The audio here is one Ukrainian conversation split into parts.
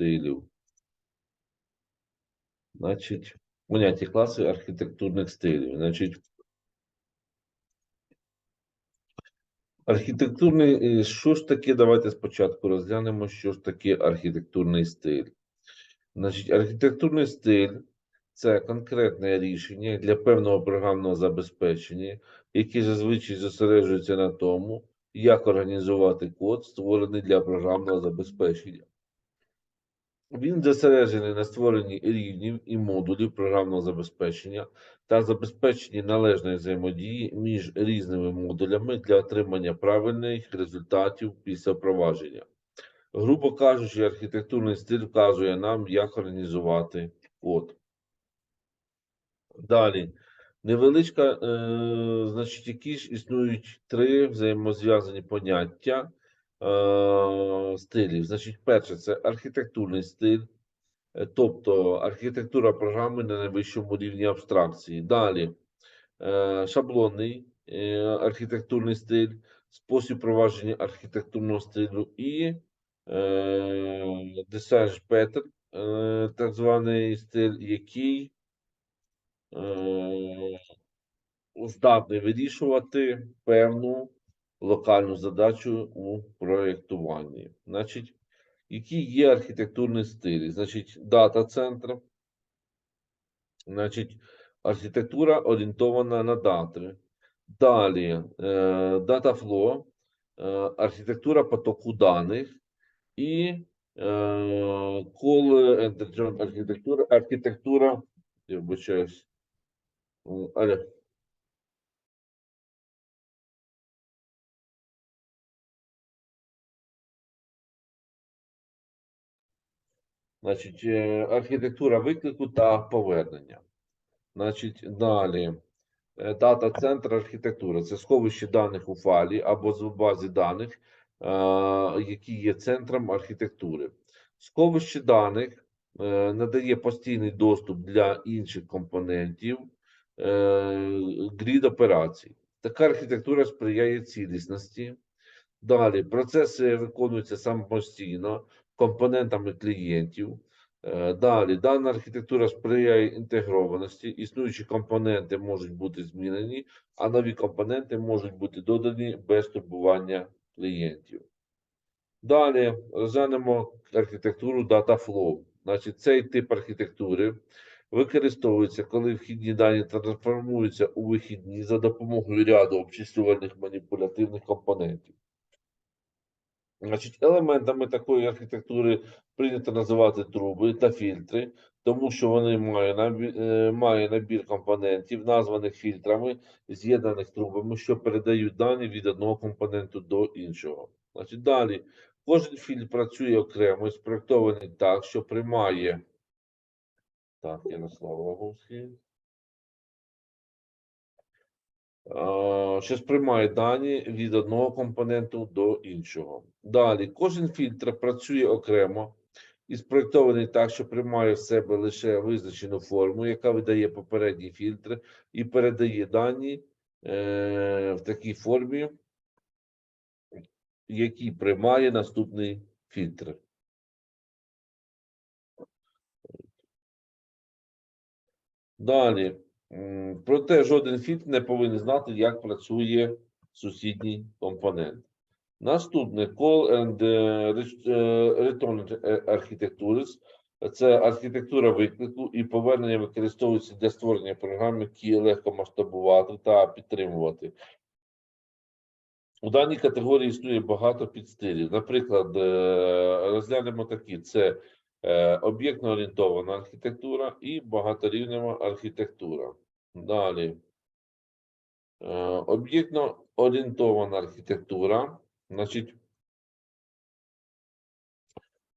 стилів. Значить, поняття класи архітектурних стилів. Значить, архітектурний, е, що ж таке? Давайте спочатку розглянемо, що ж таке архітектурний стиль. Значить, архітектурний стиль це конкретне рішення для певного програмного забезпечення, яке зазвичай зосереджується на тому, як організувати код, створений для програмного забезпечення. Він зосереджений на створенні рівнів і модулів програмного забезпечення та забезпеченні належної взаємодії між різними модулями для отримання правильних результатів після впровадження. Грубо кажучи, архітектурний стиль вказує нам, як організувати код. Далі. Невеличка, е, значить, які ж існують три взаємозв'язані поняття стилів. Значить, перше це архітектурний стиль, е, тобто архітектура програми на найвищому рівні абстракції. Далі е, шаблонний е, архітектурний стиль, спосіб провадження архітектурного стилю і е, Pattern, е, так званий стиль, який е, здатний вирішувати певну локальну задачу у проєктуванні. Значить, які є архітектурні стилі? Значить, дата центр, значить, архітектура орієнтована на дати. Далі е, Data Flow, е, архітектура потоку даних і е, Call архітектура, архітектура, я вибачаюсь, Значить, е, архітектура виклику та повернення. Значить, далі. е, Дата центр архітектури це сховище даних у файлі або з базі даних, е, які є центром архітектури. Сховище даних надає постійний доступ для інших компонентів грід операцій. Така архітектура сприяє цілісності. Далі процеси виконуються самостійно компонентами клієнтів. Е, Далі дана архітектура сприяє інтегрованості. Існуючі компоненти можуть бути змінені, а нові компоненти можуть бути додані без турбування клієнтів. Далі розглянемо архітектуру Dataflow. Значить, цей тип архітектури використовується, коли вхідні дані трансформуються у вихідні за допомогою ряду обчислювальних маніпулятивних компонентів. Значить, елементами такої архітектури прийнято називати труби та фільтри, тому що вони мають набір, має набір компонентів, названих фільтрами, з'єднаних трубами, що передають дані від одного компоненту до іншого. Значить, далі, кожен фільтр працює окремо спроектований так, що приймає. Так, Ярослав Логовський. Е, що сприймає дані від одного компоненту до іншого. Далі, кожен фільтр працює окремо і спроєктований так, що приймає в себе лише визначену форму, яка видає попередній фільтр, і передає дані е, в такій формі, які приймає наступний фільтр. Далі. Проте жоден фільтр не повинен знати, як працює сусідній компонент. Наступне Call and е, е, Return е, Architectures. Це архітектура виклику і повернення використовується для створення програм, які легко масштабувати та підтримувати. У даній категорії існує багато підстилів. Наприклад, розглянемо такі: це об'єктно орієнтована архітектура і багаторівнева архітектура. Далі. Е, Об'єктно орієнтована архітектура. Значить,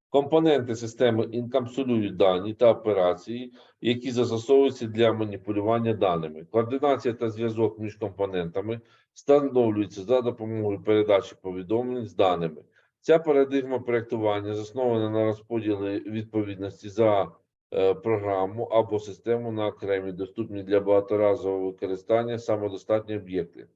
компоненти системи інкапсулюють дані та операції, які застосовуються для маніпулювання даними. Координація та зв'язок між компонентами встановлюється за допомогою передачі повідомлень з даними. Ця парадигма проєктування заснована на розподілі відповідності за програму або систему на окремі, доступні для багаторазового використання самодостатні об'єкти.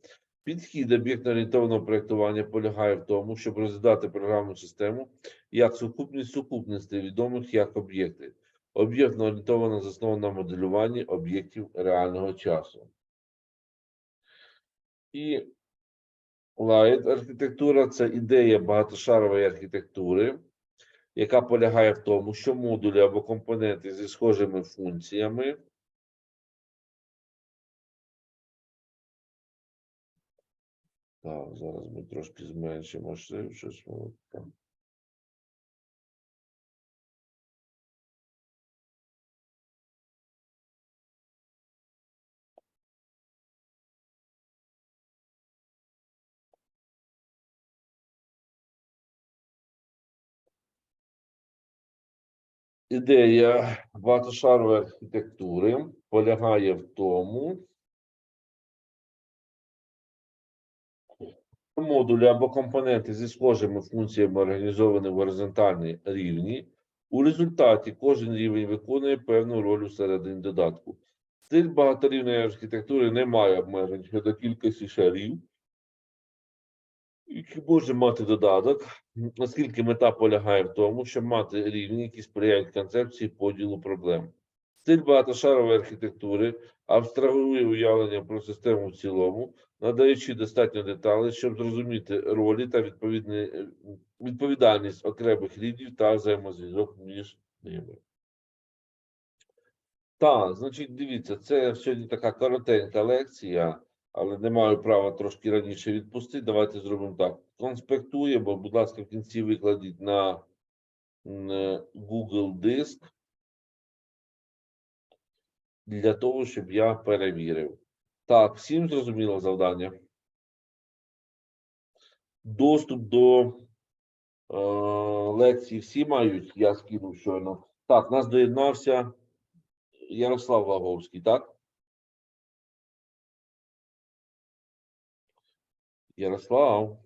Підхід об'єктно-орієнтованого проєктування полягає в тому, щоб розглядати програмну систему як сукупність сукупностей відомих як об'єкти. Об'єктно орієнтовано заснована на моделюванні об'єктів реального часу. І Light архітектура це ідея багатошарової архітектури, яка полягає в тому, що модулі або компоненти зі схожими функціями Так, зараз ми трошки зменшимо щось там. Ідея багатошарової архітектури полягає в тому, що модулі або компоненти зі схожими функціями організовані в горизонтальній рівні. У результаті кожен рівень виконує певну роль у середині додатку. Стиль багаторівної архітектури не має обмежень щодо кількості шарів, які може мати додаток, оскільки мета полягає в тому, щоб мати рівні, які сприяють концепції поділу проблем. Стиль багатошарової архітектури абстрагує уявлення про систему в цілому, надаючи достатньо деталей, щоб зрозуміти ролі та відповідальність окремих рівнів та взаємозв'язок між ними. Так, значить, дивіться, це сьогодні така коротенька лекція, але не маю права трошки раніше відпустити. Давайте зробимо так. Конспектуємо, будь ласка, в кінці викладіть на е, Google диск для того, щоб я перевірив. Так, всім зрозуміло завдання. Доступ до е, лекцій всі мають, я скинув щойно. Так, нас доєднався Ярослав Лаговський, так? Ярослав.